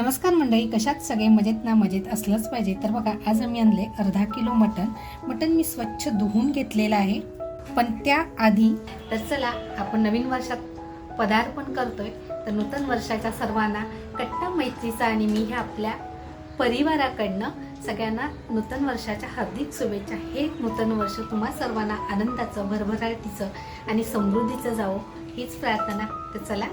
नमस्कार मंडळी कशात सगळे मजेत ना मजेत असलंच पाहिजे. तर बघा आज आम्ही आणले अर्धा किलो मटण. मटण मी स्वच्छ धुवून घेतलेलं आहे. पण त्याआधी तर चला आपण नवीन वर्षात पदार्पण करतोय. तर नूतन वर्षाच्या सर्वांना कट्टा मैत्रीचा आणि मी ह्या आपल्या परिवाराकडनं सगळ्यांना नूतन वर्षाच्या हार्दिक शुभेच्छा. हे नूतन वर्ष तुम्हा सर्वांना आनंदाचं भरभराटीचं आणि समृद्धीचं जावो हीच प्रार्थना. तर चला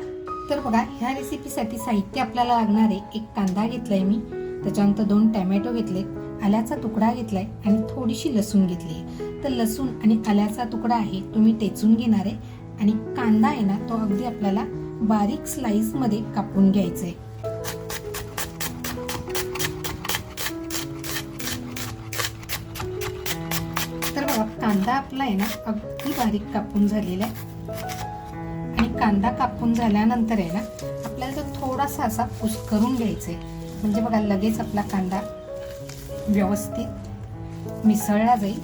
तर बघा ह्या रेसिपीसाठी साहित्य आपल्याला लागणार आहे. एक कांदा घेतलाय मी. त्याच्यानंतर दोन टॅमॅटो घेतले. आल्याचा तुकडा घेतलाय आणि थोडीशी लसूण घेतली आहे. तर लसूण आणि आल्याचा तुकडा आहे तुम्ही टेचून घेणार आहे. आणि कांदा आहे ना तो अगदी आपल्याला बारीक स्लाइसमध्ये कापून घ्यायचा आहे तर बघा कांदा आपला आहे ना अगदी बारीक कापून झालेला आहे. कांदा कापून झाल्यानंतर आहे ना आपल्याला तो थोडासा असा करून घ्यायचा आहे म्हणजे बघा लगेच आपला कांदा व्यवस्थित मिसळला जाईल.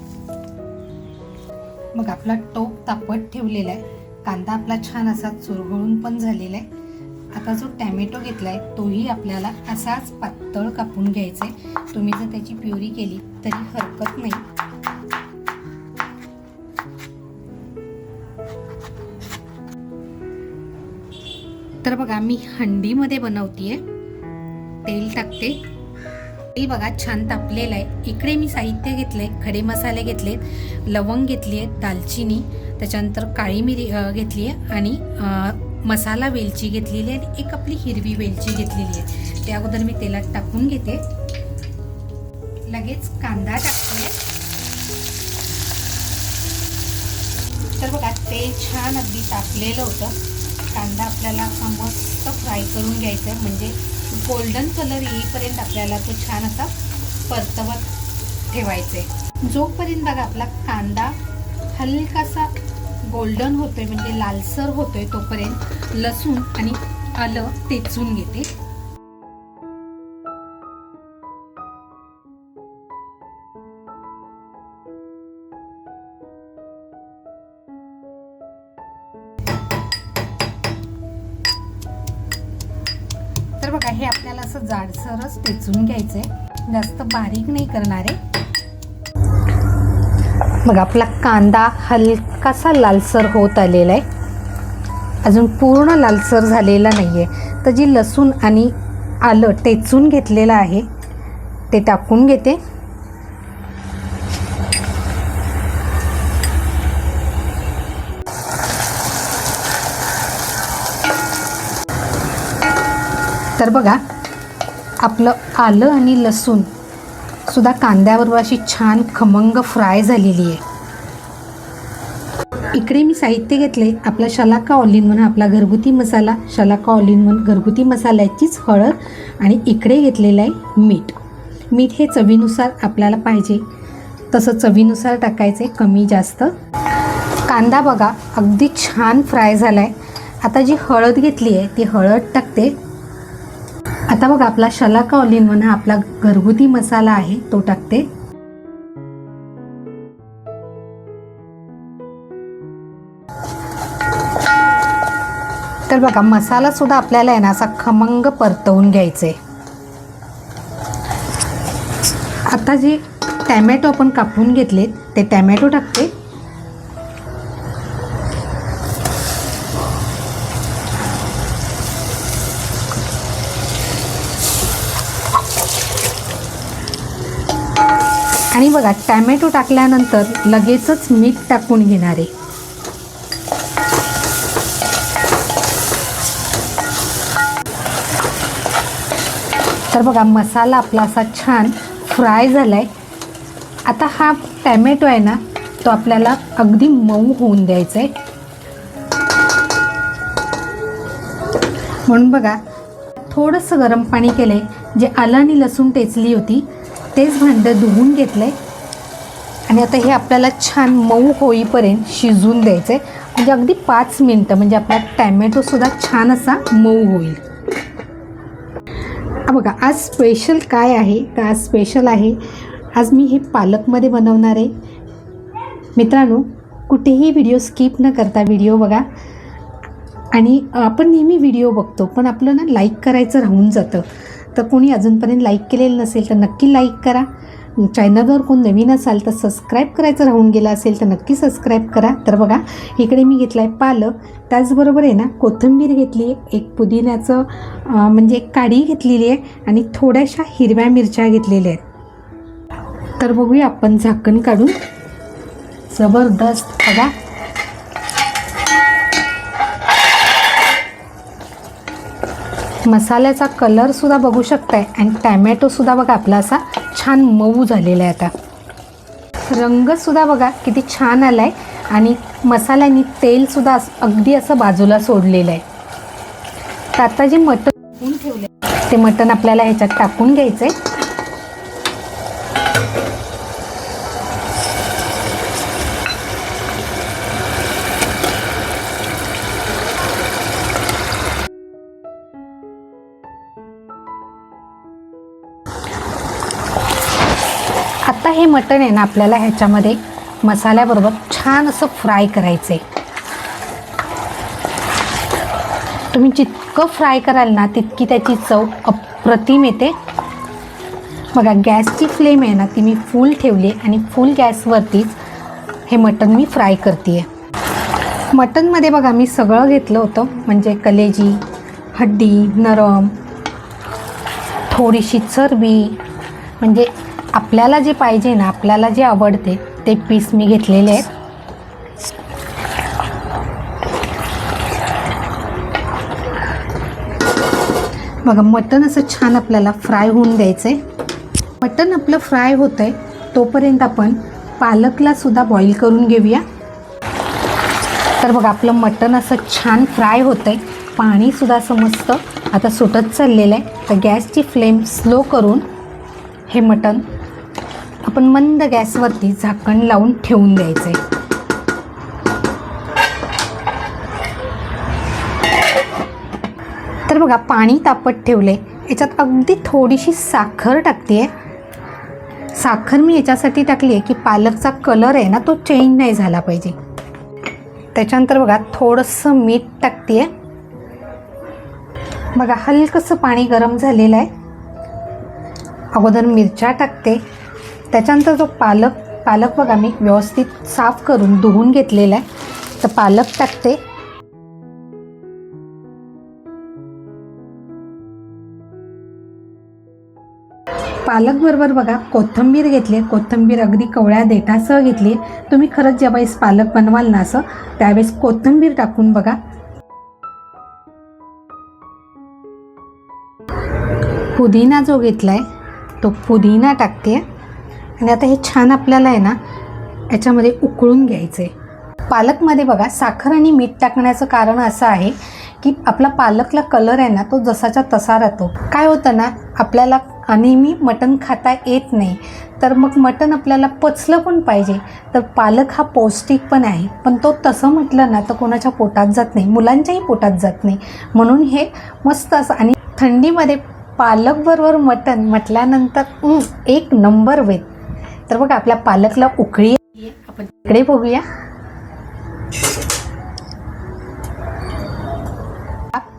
मग आपला टोप तापत ठेवलेला आहे. कांदा आपला छान असा चुरगळून पण झालेला आहे. आता जो टॅमॅटो आहे तोही आपल्याला असाच पातळ कापून घ्यायचा आहे तुम्ही जर त्याची प्युरी केली तरी हरकत नाही. तर बघा मी हंडीमध्ये बनवतीये. तेल टाकते. तेल बघा छान तापलेलं आहे. इकडे मी साहित्य घेतलंय खडे मसाले घेतलेत लवंग घेतली आहे दालचिनी त्याच्यानंतर काळी मिरी घेतली आहे आणि मसाला वेलची घेतलेली आहे आणि एक आपली हिरवी वेलची घेतलेली आहे. त्या अगोदर मी तेलात टाकून घेते. लगेच कांदा टाकते. तर बघा तेल छान अगदी तापलेलं होतं. कांदा आपल्याला असा मस्त फ्राय करून घ्यायचा आहे. म्हणजे गोल्डन कलर येईपर्यंत आपल्याला तो छान असा परतवत ठेवायचा आहे. जोपर्यंत बघा आपला कांदा हलकासा गोल्डन होतोय म्हणजे लालसर होतोय तोपर्यंत लसूण आणि आलं तेचून घेते. तर बघा हे आपल्याला असं जाडसरच टेचून घ्यायचंय. जास्त बारीक नाही करणार आहे मग आपला कांदा हलकासा लालसर होत आलेला आहे. अजून पूर्ण लालसर झालेला नाही आहे तर जी लसूण आणि आलं टेचून घेतलेलं आहे ते टाकून घेते. तर बघा आपलं आलं आणि लसूण सुद्धा कांद्याबरोबर अशी छान खमंग फ्राय झालेली आहे. इकडे मी साहित्य घेतले आपला शलाका ऑलिनवन आपला घरगुती मसाला शलाका ऑलिनवन घरगुती मसाल्याचीच हळद आणि इकडे घेतलेलं आहे मीठ. मीठ हे चवीनुसार आपल्याला पाहिजे. तसं चवीनुसार टाकायचे कमी जास्त. कांदा बघा अगदी छान फ्राय झाला आहे आता जी हळद घेतली आहे ती हळद टाकते. आता बघा आपला शलाका ऑल इन वन हा आपला घरगुती मसाला आहे तो टाकते. तर बघा मसाला सुद्धा आपल्याला आहे ना असा खमंग परतवून घ्यायचे. आता जे टॅमॅटो आपण कापून घेतलेत ते टॅमॅटो टाकते. आणि बघा टॅमॅटो टाकल्यानंतर लगेचच मीठ टाकून घेणार आहे. तर बघा मसाला आपला असा छान फ्राय झाला आहे आता हा टॅमॅटो आहे ना तो आपल्याला अगदी मऊ होऊन द्यायचा आहे म्हणून बघा थोडंसं गरम पाणी केलं आहे जे आलं आणि लसूण टेचली होती. तेच भांडं धुवून घेतलं आहे आणि आता हे आपल्याला छान मऊ होईपर्यंत शिजवून द्यायचं आहे म्हणजे अगदी पाच मिनटं म्हणजे आपला टॅमॅटोसुद्धा छान असा मऊ होईल. बघा आज स्पेशल काय आहे? तर आज स्पेशल आहे आज मी हे पालकमध्ये बनवणार आहे. मित्रांनो कुठेही व्हिडिओ स्किप न करता व्हिडिओ बघा. आणि आपण नेहमी व्हिडिओ बघतो पण आपलं ना लाईक करायचं राहून जातं. तर कोणी अजूनपर्यंत लाईक केलेलं नसेल तर नक्की लाईक करा. चॅनलवर कोण नवीन असाल तर सबस्क्राईब करायचं राहून गेलं असेल तर नक्की सबस्क्राईब करा. तर बघा इकडे मी घेतला आहे पालक. त्याचबरोबर आहे ना कोथिंबीर घेतली आहे एक पुदिन्याचं म्हणजे एक काडी घेतलेली आहे आणि थोड्याशा हिरव्या मिरच्या घेतलेल्या आहेत. तर बघूया आपण झाकण काढून. जबरदस्त. बघा मसाल्याचा कलरसुद्धा बघू शकताय. आणि टॅमॅटोसुद्धा बघा आपला असा छान मऊ झालेला आहे आता. रंगसुद्धा बघा किती छान आला आहे आणि मसाल्याने तेलसुद्धा असं- अगदी असं बाजूला सोडलेलं आहे. तर आता जे मटण ठेवले ते मटण आपल्याला ह्याच्यात टाकून घ्यायचं आहे मटण आहे ना आपल्याला ह्याच्यामध्ये मसाल्याबरोबर छान असं फ्राय करायचं आहे तुम्ही जितकं फ्राय कराल ना तितकी त्याची चव अप्रतिम येते. बघा गॅसची फ्लेम आहे ना ती मी फुल ठेवली आहे आणि फुल गॅसवरतीच हे मटण मी फ्राय करते आहे मटणमध्ये बघा मी सगळं घेतलं होतं म्हणजे कलेजी हड्डी नरम थोडीशी चरबी म्हणजे आपल्याला जे पाहिजे ना आपल्याला जे आवडते ते पीस मी घेतलेले आहेत. बघा मटण असं छान आपल्याला फ्राय होऊन द्यायचं आहे मटण आपलं फ्राय होतं आहे तोपर्यंत आपण पालकला सुद्धा बॉईल करून घेऊया. तर बघा आपलं मटण असं छान फ्राय होतं आहे पाणीसुद्धा असं मस्त आता सुटत चाललेलं आहे. तर गॅसची फ्लेम स्लो करून हे मटण आपण मंद गॅसवरती झाकण लावून ठेवून द्यायचं आहे तर बघा पाणी तापत ठेवले याच्यात अगदी थोडीशी साखर टाकते आहे साखर मी याच्यासाठी टाकली आहे की पालकचा कलर आहे ना तो चेंज नाही झाला पाहिजे. त्याच्यानंतर बघा थोडंसं मीठ टाकते आहे बघा हलकंसं पाणी गरम झालेलं आहे. अगोदर मिरच्या टाकते. त्याच्यानंतर जो पालक पालक बघा मी व्यवस्थित साफ करून धुवून घेतलेला आहे. तर पालक टाकते. पालक बरोबर बघा कोथिंबीर घेतली आहे. कोथिंबीर अगदी कवळ्या देठासह घेतली तुम्ही खरंच ज्यावेळेस पालक बनवाल ना असं त्यावेळेस कोथिंबीर टाकून बघा. पुदिना जो घेतला आहे तो पुदिना टाकते. आणि आता हे छान आपल्याला आहे ना याच्यामध्ये उकळून घ्यायचं आहे पालकमध्ये बघा साखर आणि मीठ टाकण्याचं कारण असं आहे की आपला पालकला कलर आहे ना तो जसाच्या तसा राहतो. काय होतं ना आपल्याला नेहमी मटण खाता येत नाही तर मग मटण आपल्याला पचलं पण पाहिजे. तर पालक हा पौष्टिक पण आहे पण तो तसं म्हटलं ना तर कोणाच्या पोटात जात नाही मुलांच्याही पोटात जात नाही. म्हणून हे मस्त असं आणि थंडीमध्ये पालकबरोबर मटण म्हटल्यानंतर एक नंबर वेत. तर बघा आपल्या पालकला उकळी आपण इकडे बघूया.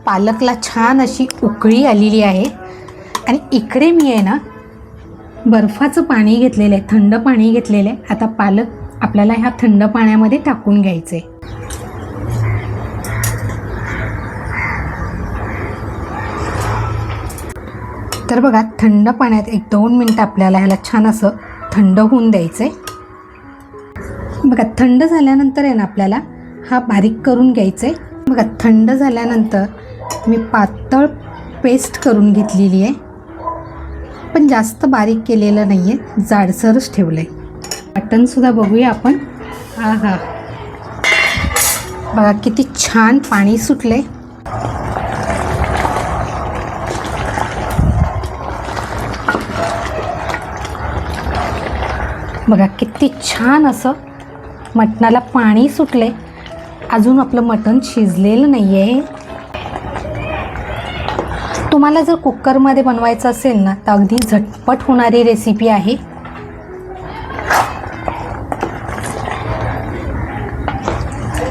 पालकला छान अशी उकळी आलेली आहे. आणि इकडे मी आहे ना बर्फाचं पाणी घेतलेलं आहे थंड पाणी घेतलेलं आहे. आता पालक आपल्याला ह्या थंड पाण्यामध्ये टाकून घ्यायचे तर बघा थंड पाण्यात एक दोन मिनटं आपल्याला ह्याला छान असं थंड होऊन द्यायचं आहे बघा थंड झाल्यानंतर आहे ना आपल्याला हा बारीक करून घ्यायचा आहे बघा थंड झाल्यानंतर मी पातळ पेस्ट करून घेतलेली आहे. पण जास्त बारीक केलेलं नाही आहे जाडसरच ठेवलं आहे मटणसुद्धा बघूया आपण. हा हा बघा किती छान पाणी सुटलं आहे बघा किती छान असं मटणाला पाणी सुटले अजून आपलं मटण शिजलेलं नाही आहे तुम्हाला जर कुकरमध्ये बनवायचं असेल ना तर अगदी झटपट होणारी रेसिपी आहे.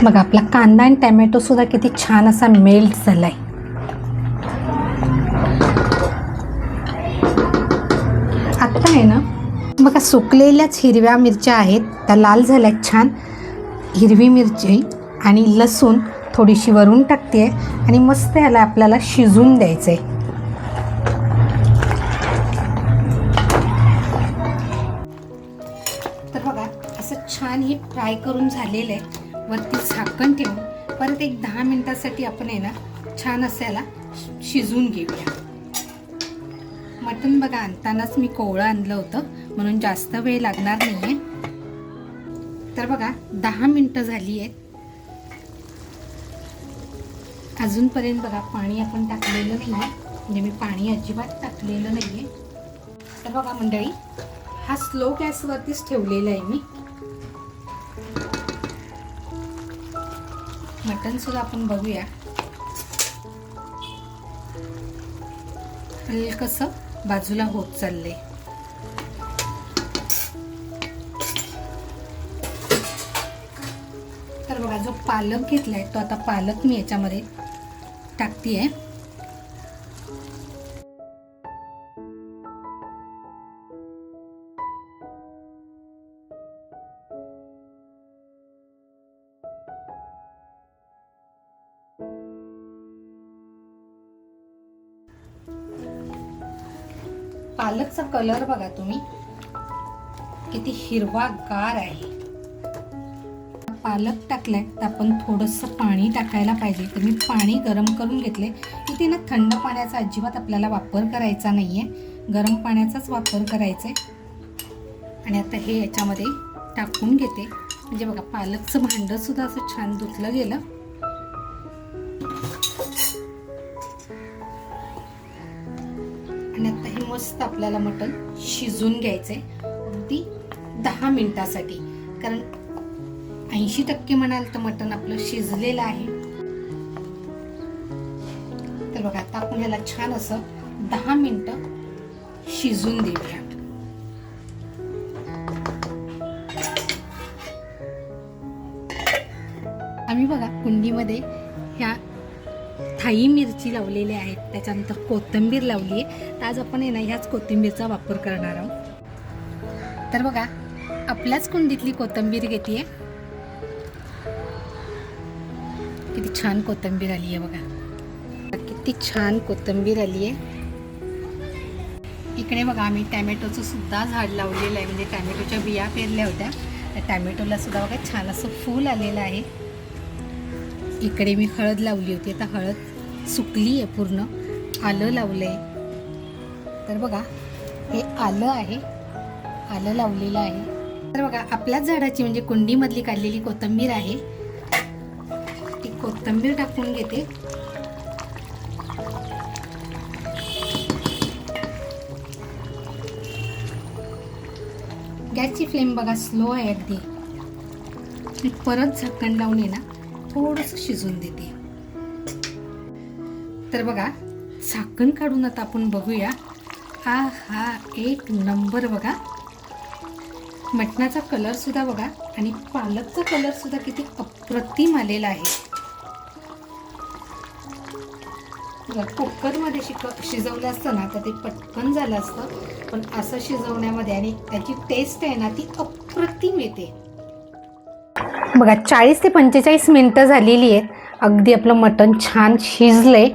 बघा आपला कांदा आणि टॅमॅटोसुद्धा किती छान असा मेल्ट झाला आहे बघा सुकलेल्याच हिरव्या मिरच्या आहेत. त्या लाल झाल्या छान. हिरवी मिरची आणि लसूण थोडीशी वरून टाकते आहे आणि मस्त याला आपल्याला शिजून द्यायचं आहे तर बघा असं छान हे फ्राय करून झालेलं आहे वरती झाकण ठेवून परत एक दहा मिनिटासाठी आपण आहे ना छान असं याला शिजून घेऊया. मटण बघा आणतानाच मी कोवळं आणलं होतं. म्हणून जास्त वेळ लागणार नाही आहे तर बघा दहा मिनटं झाली आहेत अजूनपर्यंत बघा पाणी आपण टाकलेलं नाही आहे म्हणजे मी पाणी अजिबात टाकलेलं नाही आहे तर बघा मंडळी हा स्लो गॅसवरतीच ठेवलेला आहे मी. मटन सुद्धा आपण बघूया. कसं बाजूला होत चाललंय. बघा जो पालक घेतला आहे तो आता पालक मी याच्यामध्ये टाकतीये. पालकचा कलर बघा तुम्ही. किती हिरवा गार आहे. पालक टाकलाय तर आपण थोडंसं पाणी टाकायला पाहिजे. तर मी पाणी गरम करून घेतले इथे ना थंड पाण्याचा अजिबात आपल्याला वापर करायचा नाही आहे गरम पाण्याचाच वापर करायचा आहे आणि आता हे याच्यामध्ये टाकून घेते. म्हणजे बघा पालकचं भांडंसुद्धा असं छान धुतलं गेलं. आणि आता हे मस्त आपल्याला मटण शिजून घ्यायचं आहे अगदी दहा मिनटासाठी. कारण ऐंशी टक्के म्हणाल तर मटण आपलं शिजलेलं आहे. तर बघा आता आपण ह्याला छान असं दहा मिनटं शिजून देऊया. आम्ही बघा कुंडीमध्ये ह्या थाई मिरची लावलेल्या आहेत. त्याच्यानंतर कोथिंबीर लावली आहे. तर आज आपण आहे ना ह्याच कोथिंबीरचा वापर करणार आहोत. तर बघा आपल्याच कुंडीतली कोथिंबीर घेते किती छान कोथिंबीर आली आहे बघा. किती छान कोथिंबीर आली आहे. इकडे बघा आम्ही टॅमॅटोचं सुद्धा झाड लावलेलं आहे. म्हणजे टॅमॅटोच्या बिया पेरल्या होत्या. त्या टॅमॅटोला सुद्धा बघा छान असं फूल आलेलं आहे. इकडे मी हळद लावली होती. आता हळद सुकली आहे पूर्ण. आलं लावलं आहे तर बघा हे आलं आहे. आलं लावलेलं आहे. तर बघा आपल्याच झाडाची म्हणजे कुंडीमधली काढलेली कोथिंबीर आहे. कोथिंबीर टाकून घेते. गॅसची फ्लेम बघा स्लो आहे अगदी. मी परत झाकण लावून ये ना थोडंसं शिजून देते. तर बघा झाकण काढून आता आपण बघूया. हा हा एक नंबर बघा. मटणाचा कलर सुद्धा बघा आणि पालकचा कलर सुद्धा किती अप्रतिम आलेला आहे. कुकरमध्ये शिक शिजवलं असतं ना तर ते पटकन झालं असतं. पण असं शिजवण्यामध्ये आणि त्याची टेस्ट आहे ना ती अप्रतिम येते. बघा चाळीस ते पंचेचाळीस मिनटं झालेली आहेत. अगदी आपलं मटण छान शिजलं आहे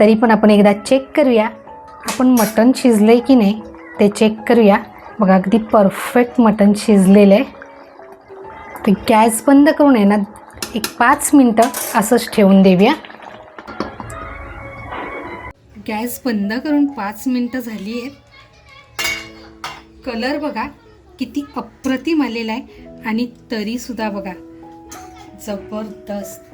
तरी पण आपण एकदा चेक करूया. आपण मटण आहे की नाही ते चेक करूया. बघा अगदी परफेक्ट मटण शिजलेलं आहे. ते गॅस बंद करून आहे ना एक पाच मिनटं असंच ठेवून देऊया. गॅस बंद करून पाच मिनटं झाली आहेत. कलर बघा किती अप्रतिम आलेला आहे. आणि तरीसुद्धा बघा जबरदस्त.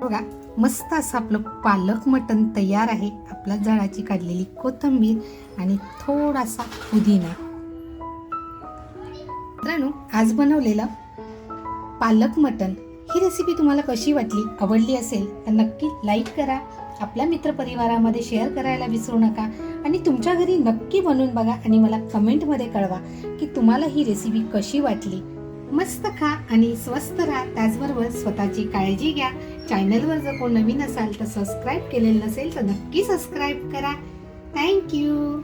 बघा मस्त असं आपलं पालक मटण तयार आहे. आपल्या झाडाची काढलेली कोथिंबीर आणि थोडासा पुदिना. आज बनवलेलं पालक मटण. ही रेसिपी तुम्हाला कशी वाटली आवडली असेल तर नक्की लाईक करा. आपल्या मित्रपरिवारामध्ये शेअर करायला विसरू नका. आणि तुमच्या घरी नक्की बनवून बघा आणि मला कमेंटमध्ये कळवा की तुम्हाला ही रेसिपी कशी वाटली. मस्त खा आणि स्वस्त राहा. त्याचबरोबर स्वतःची काळजी घ्या. चॅनलवर जर कोण नवीन असाल तर सबस्क्राईब केलेलं नसेल तर नक्की सबस्क्राईब करा. थँक्यू